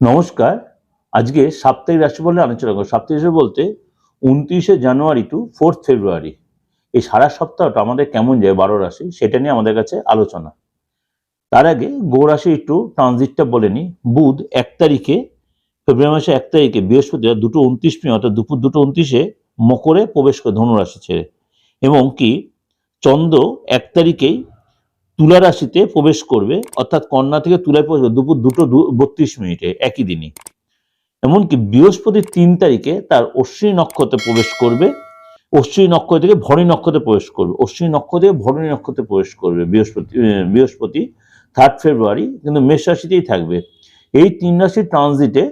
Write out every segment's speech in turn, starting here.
নমস্কার। আজকে সাপ্তাহিক রাশিফলের আলোচনা করব। সাপ্তাহিক রাশি বলতে উনত্রিশে জানুয়ারি টু ফোর্থ ফেব্রুয়ারি এই সারা সপ্তাহটা আমাদের কেমন যায় বারো রাশি, সেটা নিয়ে আমাদের কাছে আলোচনা। তার আগে গো রাশি একটু ট্রানজিটটা বলে নিই। বুধ এক তারিখে, ফেব্রুয়ারি মাসে এক তারিখে বৃহস্পতিবার দুটো উনত্রিশ মিনিট অর্থাৎ দুপুর দুটো উনত্রিশে মকরে প্রবেশ করে ধনুরাশি ছেড়ে। এবং কি, চন্দ্র এক তারিখেই তুলা রাশিতে প্রবেশ করবে, অর্থাৎ কন্যা থেকে তুলায় প্রবেশ করবে, দুপুর দুটো বত্রিশ মিনিটে, একই দিনই। এমনকি বৃহস্পতি তিন তারিখে তার অশ্বিনী নক্ষত্রে প্রবেশ করবে, অশ্বিনী নক্ষত্র থেকে ভরণী নক্ষত্রে প্রবেশ করবে, অশ্বিনী নক্ষত্র থেকে ভরণী নক্ষত্রে প্রবেশ করবে বৃহস্পতি বৃহস্পতি থার্ড ফেব্রুয়ারি কিন্তু মেষ রাশিতেই থাকবে। এই তিন রাশির ট্রানজিটে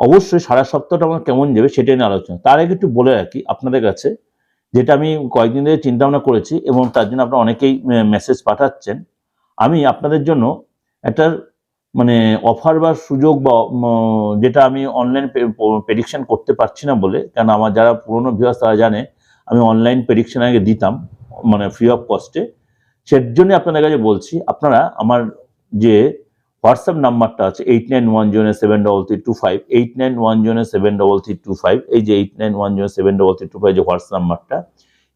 অবশ্যই সারা সপ্তাহটা আমার কেমন যাবে সেটা নিয়ে আলোচনা। তার আগে একটু বলে রাখি আপনাদের কাছে যেটা আমি কয়েকদিন ধরে চিন্তা ভাবনা করেছি এবং তার জন্য আপনারা অনেকেই মেসেজ পাঠাচ্ছেন। আমি আপনাদের জন্য একটা মানে অফার বা সুযোগ বা যেটা আমি অনলাইন প্রেডিকশন করতে পারছি না বলে, কারণ আমার যারা পুরনো ভিউয়ার্স তারা জানে, আমি অনলাইন প্রেডিকশন আগে দিতাম মানে ফ্রি অফ কস্টে সের আপনাদের কাছে বলছি, আপনারা আমার যে হোয়াটসঅ্যাপ নাম্বারটা আছে eight nine one zero seven double three two five eight nine one zero seven double three two five এই যে eight nine one zero seven double three two five যে হোয়াটসঅ্যাপ নাম্বারটা,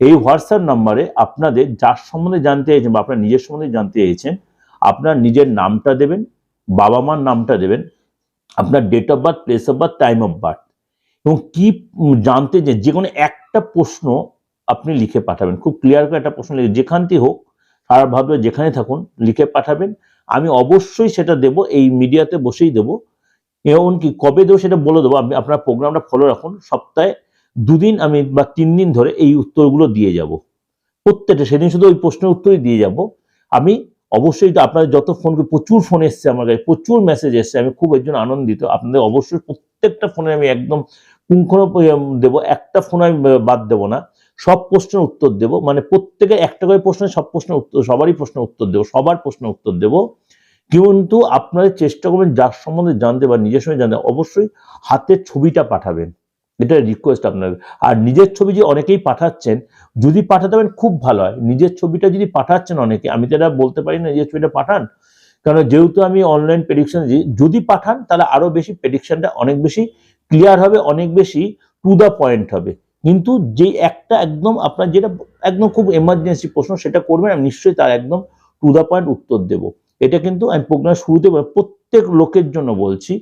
এই হোয়াটসঅ্যাপ নাম্বারে আপনাদের যার সম্বন্ধে জানতে চাইছেন বা আপনার নিজের সম্বন্ধে জানতে চাইছেন, আপনার নিজের নামটা দেবেন, বাবা মার নামটা দেবেন, আপনার date of birth place of birth time of birth এবং কি জানতে যে যে কোনো একটা প্রশ্ন আপনি লিখে পাঠাবেন। খুব ক্লিয়ার করে একটা প্রশ্ন লিখে, যেখান থেকে হোক, সারা ভাবে যেখানে থাকুন, লিখে পাঠাবেন। আমি অবশ্যই সেটা দেব, এই মিডিয়াতে বসেই দেবো। এমনকি কবে দেবো সেটা বলে দেবো। আপনি আপনার প্রোগ্রামটা ফলো রাখুন। সপ্তাহে দুদিন আমি বা তিন দিন ধরে এই উত্তরগুলো দিয়ে যাব। প্রত্যেকটা, সেদিন শুধু ওই প্রশ্নের উত্তরই দিয়ে যাব। আমি অবশ্যই আপনাদের যত ফোন প্রচুর ফোন এসছে আমার কাছে, প্রচুর মেসেজ এসছে। আমি খুব একজন আনন্দিত। আপনাদের অবশ্যই প্রত্যেকটা ফোনে আমি একদম পুঙ্খানো দেবো। একটা ফোন আমি বাদ দেবো না। সব প্রশ্নের উত্তর দেবো। মানে প্রত্যেকের একটা করে প্রশ্নের সব প্রশ্নের উত্তর, সবারই প্রশ্নের উত্তর দেবো, সবার প্রশ্নের উত্তর দেবো। কিন্তু আপনাদের চেষ্টা করবেন যার সম্বন্ধে জানতে বা নিজের সঙ্গে জানতে, অবশ্যই হাতের ছবিটা পাঠাবেন। এটা রিকোয়েস্ট আপনার আর নিজের ছবি যে অনেকেই পাঠাচ্ছেন, যদি পাঠাতে পারেন খুব ভালো হয়। নিজের ছবিটা যদি পাঠাচ্ছেন অনেকে, আমি তো এটা বলতে পারি না নিজের ছবিটা পাঠান। কারণ যেহেতু আমি অনলাইন প্রেডিকশন যদি পাঠান তাহলে আরও বেশি প্রেডিকশনটা অনেক বেশি ক্লিয়ার হবে, অনেক বেশি টু দ্য পয়েন্ট হবে। কিন্তু যে একটা একদম আপনার যেটা একদম খুব এমার্জেন্সি প্রশ্ন, সেটা করবেন আমি নিশ্চয়ই তার একদম টু দ্য পয়েন্ট উত্তর দেবো। এটা কিন্তু আমি প্রোগ্রাম শুরুতে প্রত্যেক লোকের জন্য বলছি।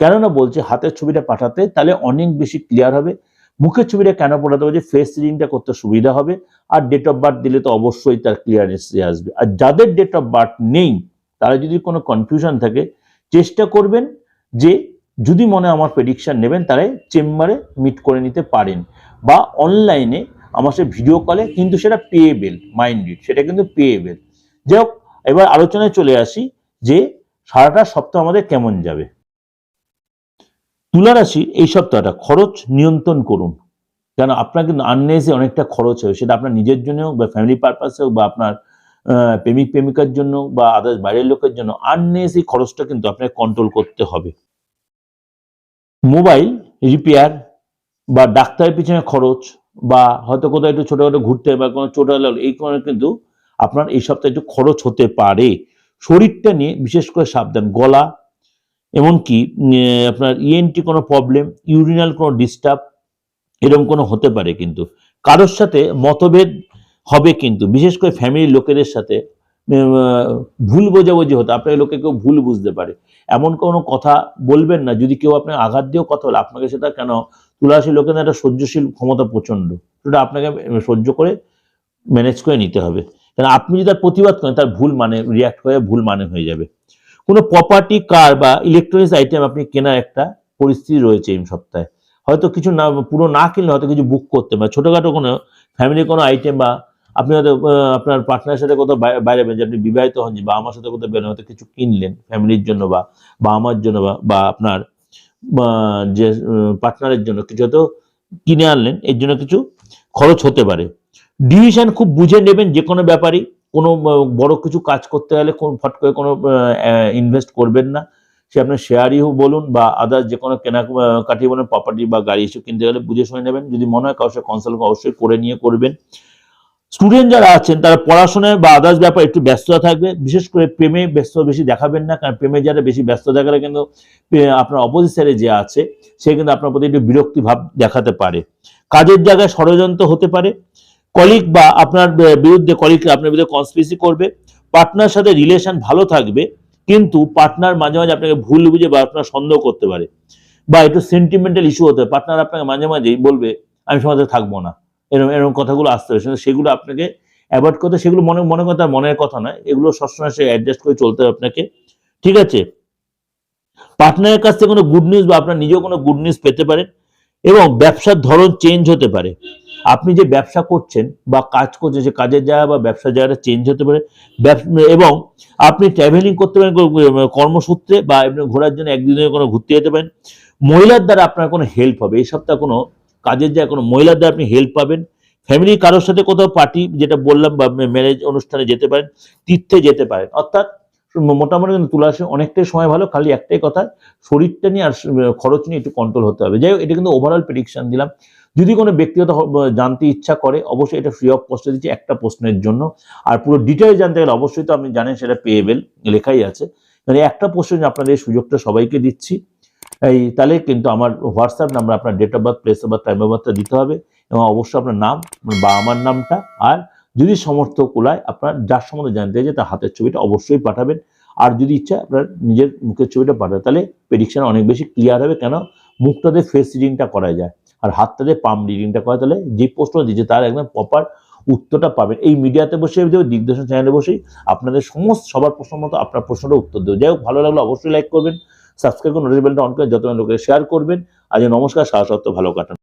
কেননা বলছি, হাতের ছবিটা পাঠাতে তাহলে অনেক বেশি ক্লিয়ার হবে। মুখের ছবিটা কেন পাঠাতে হবে? যে ফেস রিডিংটা করতে সুবিধা হবে। আর ডেট অফ বার্থ দিলে তো অবশ্যই তার ক্লিয়ারেন্স আসবে। আর যাদের ডেট অফ বার্থ নেই, তারা যদি কোনো কনফিউশন থাকে, চেষ্টা করবেন যে যদি মনে আমার প্রেডিকশন নেবেন, তাহলে চেম্বারে মিট করে নিতে পারেন বা অনলাইনে আমার সে ভিডিও কলে কিন্তু সেটা পেয়েবেল মাইন্ডেড সেটা কিন্তু পেয়েবেল যাই হোক, এবার আলোচনায় চলে আসি যে সারাটা সপ্তাহ আমাদের কেমন যাবে। তুলা রাশি এই সপ্তাহটা খরচ নিয়ন্ত্রণ করুন। কেন? আপনার কিন্তু আননেসে অনেকটা খরচ হয় সেটা আপনার নিজের জন্য হোক বা ফ্যামিলি পারপাসে হোক বা আপনার প্রেমিক প্রেমিকার জন্য বা আদার্স বাইরের লোকের জন্য আননেস খরচটা কিন্তু আপনাকে কন্ট্রোল করতে হবে। মোবাইল রিপেয়ার বা ডাক্তারের পিছনে খরচ বা হয়তো কোথাও একটু ছোটখাটো ঘুরতে বা কোনো চোট লাগল এই কারণে কিন্তু আপনার এই সপ্তাহে একটু খরচ হতে পারে। শরীরটা নিয়ে বিশেষ করে সাবধান। গলা, এমনকি আপনার ইএনটি কোনো প্রবলেম ইউরিনাল কোনো ডিস্টার্ব এরকম কোনো হতে পারে কিন্তু। কারোর সাথে মতভেদ হবে কিন্তু। বিশেষ করে ফ্যামিলির লোকেদের সাথে ভুল বোঝাবুঝি হতো। আপনার লোকে কেউ ভুল বুঝতে পারে। এমন কোনো কথা বলবেন না, যদি কেউ আপনাকে আঘাত দিয়েও কথা বলে, আপনাকে সেটা কেন? তুলারাশি লোকের একটা সহ্যশীল ক্ষমতা প্রচণ্ড সেটা আপনাকে সহ্য করে ম্যানেজ করে নিতে হবে। কারণ আপনি যদি তার প্রতিবাদ করেন, তার ভুল মানে রিয়াক্ট হয়ে ভুল মানে হয়ে যাবে। কোনো প্রপার্টি কার বা ইলেকট্রনিক্স আইটেম আপনি কেনার একটা পরিস্থিতি রয়েছে এই সপ্তাহে। হয়তো কিছু না, পুরো না কিনলে হয়তো কিছু বুক করতে পারে ছোটোখাটো কোনো ফ্যামিলি কোনো আইটেম বা আপনি হয়তো আপনার পার্টনারের সাথে কোথাও বাইরে বেরোন, যে আপনি বিবাহিত হন যে বা আমার সাথে কোথাও বেরোন হয়তো কিছু কিনলেন ফ্যামিলির জন্য বা বা আমার জন্য বা আপনার যে পার্টনারের জন্য কিছু হয়তো কিনে আনলেন এর জন্য কিছু খরচ হতে পারে। ডিসিশন খুব বুঝে নেবেন যে কোনো ব্যাপারই কোনো বড় কিছু কাজ করতে গেলে কোন ফট করে কোনো ইনভেস্ট করবেন না। সে আপনার শেয়ারই বলুন বা আদার্স যে কোনো কেনা কাটি বলুন প্রপার্টি বা গাড়ি এসব কিনতে গেলে বুঝে শুনে নেবেন। যদি মনে হয় কারোর কনসাল্ট অবশ্যই করে নিয়ে করবেন। স্টুডেন্ট যারা আছেন, তারা পড়াশোনায় বা আদার্স ব্যাপারে একটু ব্যস্ততা থাকবে। বিশেষ করে প্রেমে ব্যস্ত বেশি দেখাবেন না, কারণ প্রেমে যারা বেশি ব্যস্ত দেখালে কিন্তু আপনার অপোজিট সাইডে যে আছে, সে কিন্তু আপনার প্রতি একটু বিরক্তি ভাব দেখাতে পারে। কাজের জায়গায় ষড়যন্ত্র হতে পারে। কলিগ বা আপনার বিরুদ্ধে কলিগ আপনার বিরুদ্ধে কনস্পিসি করবে। পার্টনার সাথে রিলেশন ভালো থাকবে, কিন্তু পার্টনার মাঝে মাঝে আপনাকে ভুল বুঝে বা আপনার সন্দেহ করতে পারে। বা একটু সেন্টিমেন্টাল ইস্যু হতে পারে। পার্টনার আপনাকে মাঝে মাঝেই বলবে, আমি সমাজে থাকব না। এরকম এরকম কথাগুলো আসতে হবে সেগুলো আপনাকে অ্যাভয়েড করতে, সেগুলো মনে মনে কথা মনের কথা নয়। এগুলো সবসময় সে অ্যাডজাস্ট করে চলতে হবে আপনাকে। ঠিক আছে? পার্টনারের কাছ থেকে কোনো গুড নিউজ বা আপনার নিজেও কোনো গুড নিউজ পেতে পারেন এবং ব্যবসার ধরন চেঞ্জ হতে পারে। আপনি যে ব্যবসা করছেন বা কাজ করছেন, সে কাজের জায়গা বা ব্যবসার জায়গাটা চেঞ্জ হতে পারে। এবং আপনি ট্রাভেলিং করতে পারেন কর্মসূত্রে বা ঘোরার জন্য একদিনের কোনো ঘুরতে যেতে পারেন। মহিলার দ্বারা আপনার কোনো হেল্প হবে। এই সপ্তাহে কোনো কাজের জায়গায় কোনো মহিলার আপনি হেল্প পাবেন। ফ্যামিলি কারোর সাথে কোথাও পার্টি যেটা বললাম, বা ম্যারেজ অনুষ্ঠানে যেতে পারেন, তীর্থে যেতে পারেন। অর্থাৎ মোটামুটি কিন্তু তুলা অনেকটাই সময় ভালো, খালি একটাই কথা, শরীরটা নিয়ে আর খরচ নিয়ে একটু কন্ট্রোল হতে হবে। যাই হোক, এটা কিন্তু ওভারঅল প্রেডিকশন দিলাম। যদি কোনো ব্যক্তিগত জানতে ইচ্ছা করে, অবশ্যই এটা ফ্রি অফ কস্টে দিচ্ছি একটা প্রশ্নের জন্য। আর পুরো ডিটেলস জানতে গেলে অবশ্যই তো আপনি জানেন, সেটা পেয়েবেল লেখাই আছে। মানে একটা প্রশ্ন আপনাদের সুযোগটা সবাইকে দিচ্ছি। এই তাহলে কিন্তু আমার হোয়াটসঅ্যাপ নাম্বার আপনার date of birth place of birth time of বার্থটা দিতে হবে এবং অবশ্যই আপনার নাম বা আমার নামটা আর যদি সমর্থ কুলায় আপনার যার সম্বন্ধে জানতে চাই তার হাতের ছবিটা অবশ্যই পাঠাবেন। আর যদি ইচ্ছা আপনার নিজের মুখের ছবিটা পাঠাবে তাহলে প্রেডিকশান অনেক বেশি ক্লিয়ার হবে কেন? মুখটাতে ফেস রিডিংটা করা যায় আর হাতটাতে পাম রিডিংটা করা তাহলে যে প্রশ্ন দিচ্ছে তার একদম প্রপার উত্তরটা পাবেন। এই মিডিয়াতে বসে দিগদর্শন চ্যানেলে বসেই আপনাদের সমস্ত সবার প্রশ্ন মতো আপনার প্রশ্নটা উত্তর দেবো। যাই হোক, ভালো লাগলে অবশ্যই লাইক করবেন। সাবস্ক্রাইব করে নোটিফিকেশনটা অন করে যত লোকের শেয়ার করবেন। আজ নমস্কার সাহসত্ব ভালো কাটান।